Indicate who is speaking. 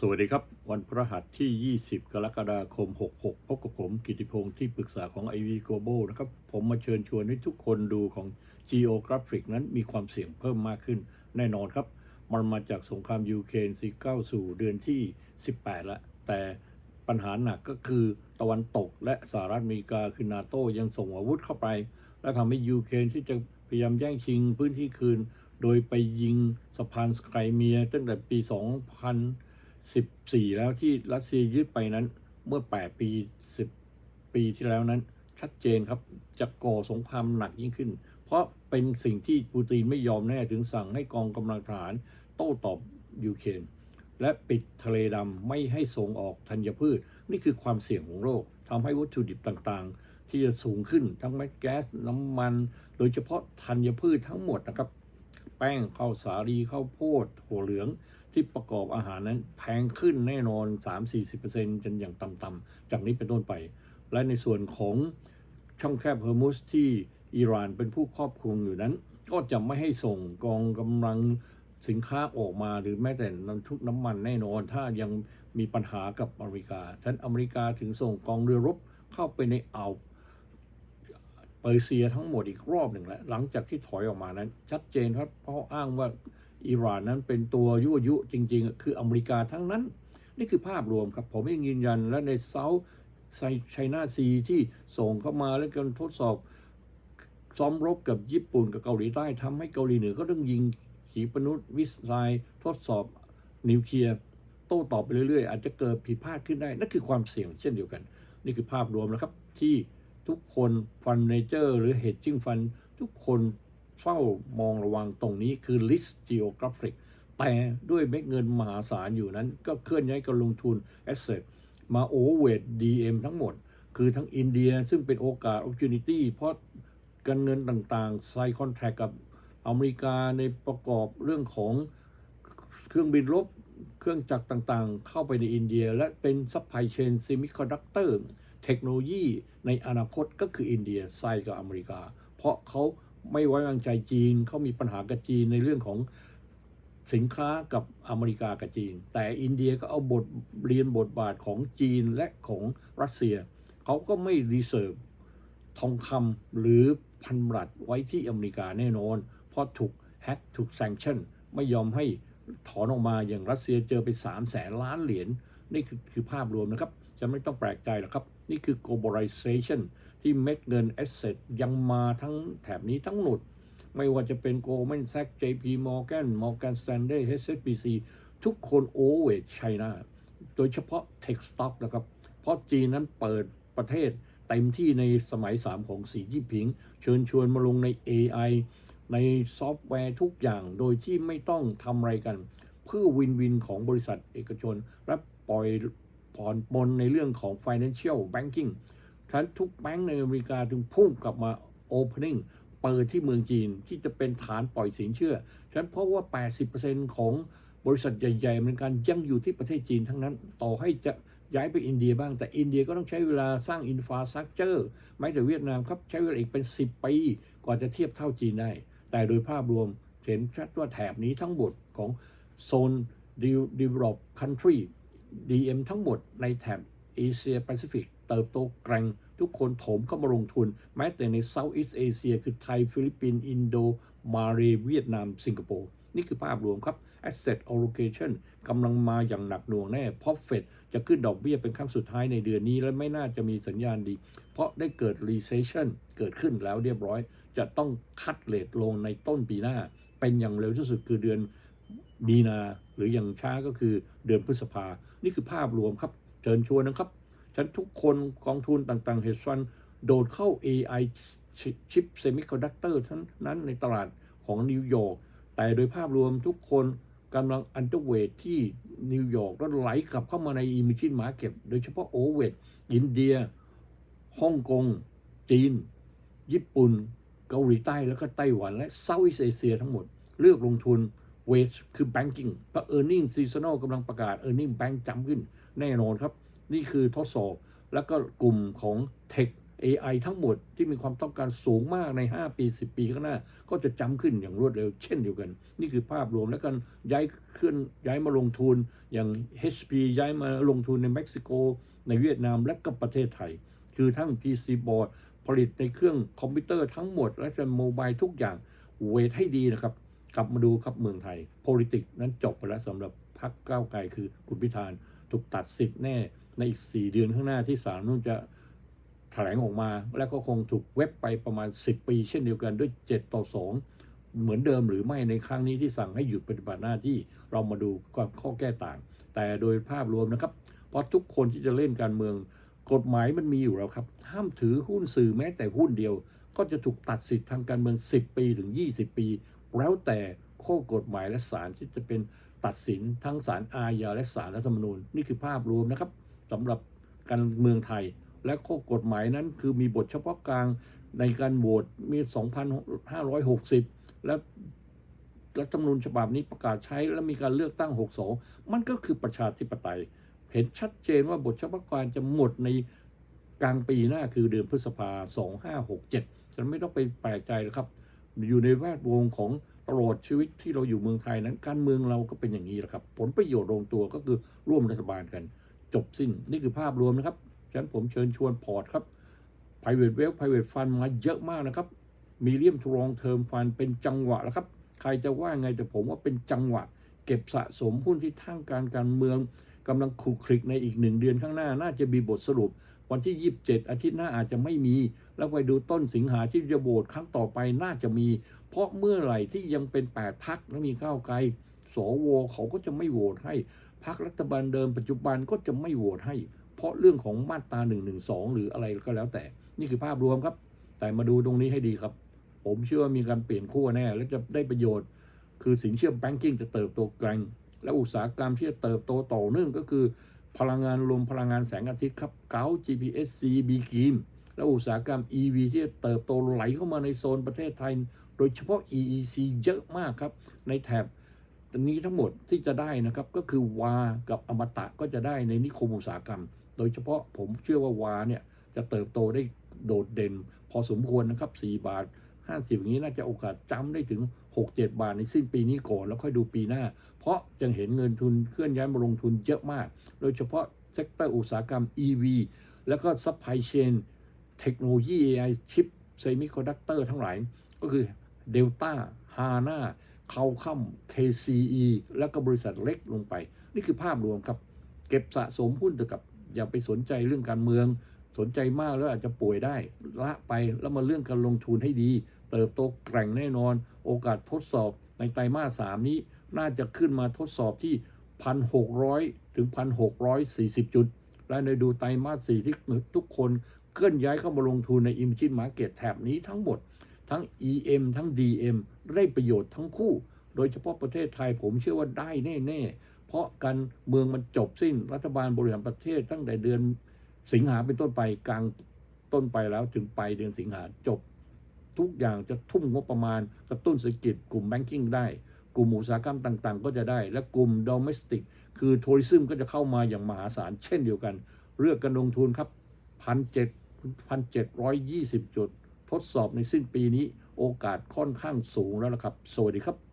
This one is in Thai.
Speaker 1: สวัสดีครับ วันพฤหัสที่ 20 กรกฎาคม 66 พบกับผมกิติพงศ์ที่ปรึกษาของ IV Global นะครับ ผมมาเชิญชวนให้ทุกคนดูของ Geographic นั้นมีความเสี่ยงเพิ่มมากขึ้นแน่นอนครับ มันมาจากสงครามยูเครนที่เข้าสู่เดือนที่ 18แล้วแต่ปัญหาหนักก็คือตะวันตกและสหรัฐอเมริกาคือนาโตยังส่งอาวุธเข้าไป และทำให้ยูเครนที่จะพยายามแย่งชิงพื้นที่คืน โดยไปยิงสะพานสไครเมียตั้งแต่ปี 14 แล้วที่รัสเซียยึดไปนั้น เมื่อ 8 ปี 10 ปีที่แล้วนั้น ชัดเจนครับจะก่อสงครามหนักยิ่งขึ้น เพราะเป็นสิ่งที่ปูตินไม่ยอมแน่ถึงสั่งให้กองกำลังทหารโต้ตอบยูเครนและปิดทะเลดำไม่ให้ส่งออกธัญพืช นี่คือความเสี่ยงของโลกทำให้วัตถุดิบต่างๆ ที่จะสูงขึ้นทั้งแมสแก๊สน้ำมัน โดยเฉพาะธัญพืชทั้งหมดนะครับ แป้งข้าวสาลีข้าวโพดถั่วเหลือง ที่ประกอบอาหารนั้นแพงขึ้นแน่นอน 3-40%จนอย่างต่ำๆจากนี้เป็นต้นไป และในส่วนของช่องแคบเฮอร์มุสที่อิหร่านเป็นผู้ครอบคลุมอยู่นั้น ก็จะไม่ให้ส่งกองกำลังสินค้าออกมาหรือแม้แต่น้ำทุกน้ำมันแน่นอน ถ้ายังมีปัญหากับอเมริกาท่านอเมริกาถึงส่งกองเรือรบเข้าไปในอ่าวเปอร์เซียทั้งหมดอีกรอบหนึ่งแล้วหลังจากที่ถอยออกมานั้น ชัดเจนครับเพราะอ้างว่า อิหร่านนั้นเป็นตัวยั่วยุจริง ๆ คืออเมริกาทั้งนั้น นี่คือภาพรวมครับ ผมยังยืนยันและในเซาท์ไชน่าซีที่ส่งเข้ามาแล้วกันทดสอบซ้อมรบกับญี่ปุ่นกับเกาหลีใต้ทำให้เกาหลีเหนือก็ต้องยิงขีปนาวุธวิสัยทดสอบนิวเคลียร์โต้ตอบไปเรื่อยๆ อาจจะเกิดผิดพลาดขึ้นได้ นั่นคือความเสี่ยงเช่นเดียวกัน นี่คือภาพรวมนะครับที่ทุกคนฟันเนเจอร์หรือเฮดจิ้งฟันทุกคน เฝ้ามองระวังตรงนี้คือ list geographic แต่ด้วยเม็ดเงินมหาศาลอยู่นั้น ก็เคลื่อนย้ายการลงทุน asset มาโอเวด DM ทั้งหมด คือทั้งอินเดียซึ่งเป็นโอกาส opportunity เพราะการเงินต่างๆไซคอนแทคกับอเมริกาในประกอบเรื่องของเครื่องบินรบเครื่องจักรต่างๆ เข้าไปในอินเดีย และเป็นซัพพลายเชนซิมิคอนดักเตอร์เทคโนโลยีในอนาคตก็คืออินเดียไซกับอเมริกา เพราะเขา ไม่ไว้วางใจจีนเขามีปัญหากับจีนในเรื่องของสินค้ากับอเมริกากับจีน แต่อินเดียก็เอาบทเรียนบทบาทของจีนและของรัสเซีย เขาก็ไม่รีเซิร์ฟทองคำหรือพันรัฐไว้ที่อเมริกาแน่นอน เพราะถูกแฮกถูกแซงชั่น ไม่ยอมให้ถอนออกมาอย่างรัสเซียเจอไป 3 0 0แสนล้านเหรียญนี่คือคือภาพรวมนะครับ จะไม่ต้องแปลกใจหรอกครับ นี่คือ globalization ที่เม็ดเงิน asset ยังมาทั้งแถบนี้ทั้งหมด ไม่ว่าจะเป็น Goldman Sachs JP Morgan Morgan Stanley HSBC ทุกคนโอเว t ไชน่าโดยเฉพาะ Tech Stock นะครับ เพราะจีนนั้นเปิดประเทศเต็มที่ในสมัย 3 ของสีจิ้นผิง เชิญชวนมาลงใน AI ในซอฟต์แวร์ทุกอย่างโดยที่ไม่ต้องทำอะไรกัน เพื่อวินวินของบริษัทเอกชน และปล่อย ผ่อนปลนในเรื่องของ financial banking ฉะนั้นทุกแบงก์ในอเมริกาถึงพุ่งกลับมา opening เปิดที่เมืองจีนที่จะเป็นฐานปล่อยสินเชื่อ ฉะนั้นเพราะว่า 80%ของบริษัทใหญ่ๆเหมือนกันยังอยู่ที่ประเทศจีนทั้งนั้น ต่อให้จะย้ายไปอินเดียบ้าง แต่อินเดียก็ต้องใช้เวลาสร้างอินฟราสตรักเจอร์ไม่แต่เวียดนามครับใช้เวลาอีกเป็น 10 ปี กว่าจะเทียบเท่าจีนได้ แต่โดยภาพรวมเห็นชัดว่าแถบนี้ทั้งหมดของโซน develop country DM ทั้งหมดในแถบเอเชียแปซิฟิกเติบโตแกร่งทุกคนโถมเข้ามาลงทุน แม้แต่ใน Southeast Asia คือไทย ฟิลิปปินส์อินโด มาเลเวียดนาม สิงคโปร์ นี่คือภาพรวมครับ asset allocation กำลังมาอย่างหนักหน่วงแน่ เพราะเฟดจะขึ้นดอกเบี้ยเป็นครั้งสุดท้ายในเดือนนี้ และไม่น่าจะมีสัญญาณดี เพราะได้เกิด recession เกิดขึ้นแล้วเรียบร้อย จะต้องคัดเลทลงในต้นปีหน้า เป็นอย่างเร็วที่สุดคือเดือนมีนาหรืออย่างช้าก็คือเดือนพฤษภา นี่คือภาพรวมครับ เชิญชวนนะครับฉันทุกคนกองทุนต่างๆ เฮดฟันโดดเข้า AI ชิปเซมิคอนดักเตอร์ทั้งนั้นในตลาดของนิวยอร์กแต่โดยภาพรวมทุกคนกำลังอันเดอร์เวทที่นิวยอร์กแล้วไหลกลับเข้ามาในอิมิชินมาเก็ตโดยเฉพาะโอเวทอินเดียฮ่องกง จีน ญี่ปุ่น เกาหลีใต้แล้วก็ไต้หวันและเซาท์อีสเอเชียทั้งหมด เลือกลงทุน เวทคือ banking เพราะ earning seasonal กำลังประกาศ earning bank จำขึ้นแน่นอนครับ นี่คือทดสอบ แล้วก็กลุ่มของ Tech AI ทั้งหมดที่มีความต้องการสูงมากใน 5 ปี 10 ปีข้างหน้า ก็จะจำขึ้นอย่างรวดเร็วเช่นเดียวกัน นี่คือภาพรวมและการย้ายขึ้นย้ายมาลงทุนอย่าง HP ย้ายมาลงทุนในเม็กซิโก ในเวียดนามและก็ประเทศไทย คือทั้ง PC board ผลิตในเครื่องคอมพิวเตอร์ทั้งหมด และจะโมบายทุกอย่างเวทให้ดีนะครับ กลับมาดูครับเมืองไทย politics นั้นจบไปแล้วสำหรับพรรคก้าวไกลคือคุณพิธานถูกตัดสิทธิ์แน่ในอีก 4 เดือนข้างหน้าที่ศาลนู่นจะแถลงออกมา และก็คงถูกเว็บไปประมาณ 10 ปี เช่นเดียวกันด้วย 7 ต่อ 2 เหมือนเดิมหรือไม่ในครั้งนี้ที่สั่งให้หยุดปฏิบัติหน้าที่เรามาดูความข้อแก้ต่าง แต่โดยภาพรวมนะครับ เพราะทุกคนที่จะเล่นการเมือง กฎหมายมันมีอยู่แล้วครับ ห้ามถือหุ้นสื่อแม้แต่หุ้นเดียว ก็จะถูกตัดสิทธิ์ทางการเมือง 10 ปีถึง 20 ปี แล้วแต่ข้อกฎหมายและศาลที่จะเป็นตัดสินทั้งศาลอาญาและศาลรัฐธรรมนูญ นี่คือภาพรวมนะครับสำหรับการเมืองไทย และข้อกฎหมายนั้นคือมีบทเฉพาะกลางในการโหวตมี 2,560 และรัฐธรรมนูญฉบับนี้ประกาศใช้และมีการเลือกตั้ง 62 มันก็คือประชาธิปไตย เห็นชัดเจนว่าบทเฉพาะการจะหมดในกลางปีหน้าคือเดือนพฤษภา 2567 ฉันไม่ต้องไปแปลกใจหรอกครับ อยู่ในแวดวงของตลอดชีวิตที่เราอยู่เมืองไทยนั้น การเมืองเราก็เป็นอย่างนี้แหละครับ ผลประโยชน์ลงตัวก็คือร่วมรัฐบาลกัน จบสิ้นนี่คือภาพรวมนะครับฉะนั้นผมเชิญชวนพอร์ตครับ private wealth private fund มาเยอะมากนะครับ มีเลียมทรองเทอมฟันเป็นจังหวะแล้วครับ ใครจะว่าไงแต่ผมว่าเป็นจังหวะ เก็บสะสมหุ้นที่ทางการการเมือง กำลังคลุกคลิกในอีกหนึ่งเดือนข้างหน้า น่าจะมีบทสรุป วันที่ 27 อาทิตย์หน้าอาจจะไม่มี แล้วไปดูต้นสิงหาที่จะโหวตครั้งต่อไปน่าจะมี เพราะเมื่อไหร่ที่ยังเป็น 8พักและมีก้าวไกลสวเขาก็จะไม่โหวตให้พักรัฐบาลเดิมปัจจุบันก็จะไม่โหวตให้ เพราะเรื่องของมาตรา1นึหรืออะไรก็แล้วแต่ นี่คือภาพรวมครับ แต่มาดูตรงนี้ให้ดีครับ ผมเชื่อว่ามีการเปลี่ยนขั้วแน่ และจะได้ประโยชน์ คือสินเชื่อแบงกิ้งจะเติบโตแกร่ง และอุตสาหกรรมที่จะเติบโตต่อเนื่องก็คือ พลังงานลมพลังงานแสงอาทิตย์ครับเกา GPSC บีกีมและอุตสาหกรรม EV ที่จะเติบโตไหลเข้ามาในโซนประเทศไทย โดยเฉพาะ EEC เยอะมากครับ ในแถบตอนนี้ทั้งหมดที่จะได้นะครับก็คือวากับอมตะก็จะได้ในนิคมอุตสาหกรรม โดยเฉพาะผมเชื่อว่าวาเนี่ยจะเติบโตได้โดดเด่น พอสมควรนะครับ 4 บาท 50อย่างนี้น่าจะโอกาสจำได้ถึง 6-7 บาทในสิ้นปีนี้ก่อนแล้วค่อยดูปีหน้า เพราะยังเห็นเงินทุนเคลื่อนย้ายมาลงทุนเยอะมาก โดยเฉพาะเซกเตอร์อุตสาหกรรม EV แล้วก็ซัพพลายเชนเทคโนโลยี AI ชิปเซมิคอนดักเตอร์ทั้งหลาย ก็คือ Delta HANA เขาค่ำ KCE แล้วก็บริษัทเล็กลงไป นี่คือภาพรวมครับ เก็บสะสมหุ้นเถอะกับ อย่าไปสนใจเรื่องการเมือง สนใจมากแล้วอาจจะป่วยได้ ละไปแล้วมาเรื่องการลงทุนให้ดี เติบโตแกร่งแน่นอน โอกาสทดสอบในไตรมาสสามนี้ น่าจะขึ้นมาทดสอบที่ 1,600 ถึง 1,640 จุด และในดูไตรมาสสี่ที่ทุกคนเคลื่อนย้ายเข้ามาลงทุนใน Emerging Market แถบนี้ทั้งหมด ทั้ง EM ทั้ง DM ได้ประโยชน์ทั้งคู่ โดยเฉพาะประเทศไทยผมเชื่อว่าได้แน่ ๆ เพราะการเมืองมันจบสิ้นรัฐบาลบริหารประเทศตั้งแต่เดือนสิงหาเป็นต้นไปกลางต้นไปแล้วถึงปลายเดือนสิงหาจบ ทุกอย่างจะทุ่มงบประมาณ กระตุ้นเศรษฐกิจกลุ่มแบงกิ้งได้ กลุ่มอุตสาหกรรมต่างๆ ก็จะได้ และกลุ่มด o เมสติก คือทัวริซึมก็จะเข้ามาอย่างมหาศาลเช่นเดียวกัน เลือกการลงทุนครับพันเจ็ดพันเจ็ดร้อยยี่สิบจุด ทดสอบในสิ้นปีนี้โอกาสค่อนข้างสูงแล้วละครับ สวัสดีครับ